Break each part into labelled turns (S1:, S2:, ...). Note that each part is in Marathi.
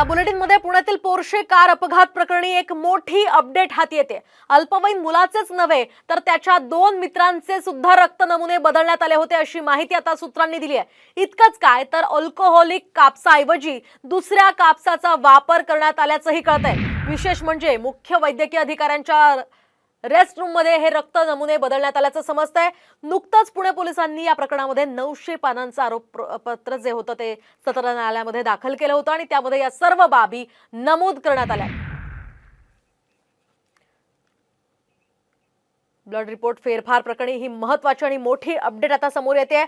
S1: आता बुलेटिनमध्ये पुण्यातील पोर्शे कार अपघात प्रकरणी एक मोठी अपडेट हाती येते. अल्पवयीन मुलाचेच नव्हे तर त्याच्या दोन मित्रांचे सुद्धा रक्त नमुने बदलण्यात आले होते अशी माहिती आता सूत्रांनी दिली आहे. इतकंच काय तर अल्कोहोलिक कापसाऐवजी दुसऱ्या कापसाचा वापर करण्यात आल्याचंही कळतंय. विशेष म्हणजे मुख्य वैद्यकीय अधिकाऱ्यांच्या रेस्ट रूममध्ये हे रक्त नमुने बदलण्यात आल्याचं समजतंय. नुकतंच पुणे पोलिसांनी या प्रकरणामध्ये नऊशे पानांचं आरोपपत्र पत्र जे होतं ते सत्र न्यायालयामध्ये दाखल केलं होतं आणि त्यामध्ये या सर्व बाबी नमूद करण्यात आल्या. ब्लड रिपोर्ट फेरफार प्रकरणी ही महत्वाची आणि मोठी अपडेट आता समोर येते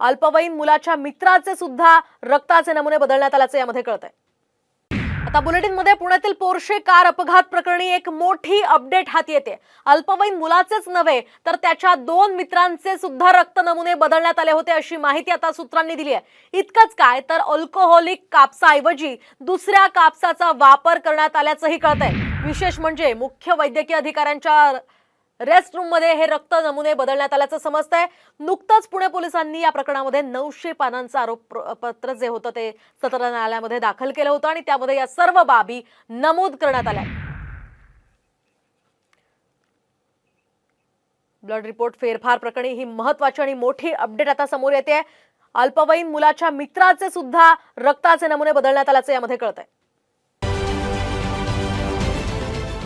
S1: अल्पवयीन मुलाच्या मित्राचे सुद्धा रक्ताचे नमुने बदलण्यात आल्याचं यामध्ये कळतंय. आता बुलेटिनमध्ये पुण्यातील पोर्शे कार अपघात प्रकरणी एक मोठी अपडेट हाती येते. अल्पवयीन मुलाचेच नव्हे तर त्याच्या दोन मित्रांचे सुद्धा रक्त नमुने बदलण्यात आले होते अशी माहिती आता सूत्रांनी दिली आहे. इतकंच काय तर अल्कोहोलिक कापसाऐवजी दुसऱ्या कापसाचा वापर करण्यात आल्याचंही कळतंय. विशेष म्हणजे मुख्य वैद्यकीय अधिकाऱ्यांच्या रेस्ट रूममध्ये हे रक्त नमुने बदलण्यात आल्याचं समजतंय. नुकतंच पुणे पोलिसांनी या प्रकरणामध्ये नऊशे पानांचं आरोप पत्र जे होतं ते सत्र न्यायालयामध्ये दाखल केलं होतं आणि त्यामध्ये या सर्व बाबी नमूद करण्यात आल्या. ब्लड रिपोर्ट फेरफार प्रकरणी ही महत्वाची आणि मोठी अपडेट आता समोर येते अल्पवयीन मुलाच्या मित्राचे सुद्धा रक्ताचे नमुने बदलण्यात आल्याचं यामध्ये कळतंय.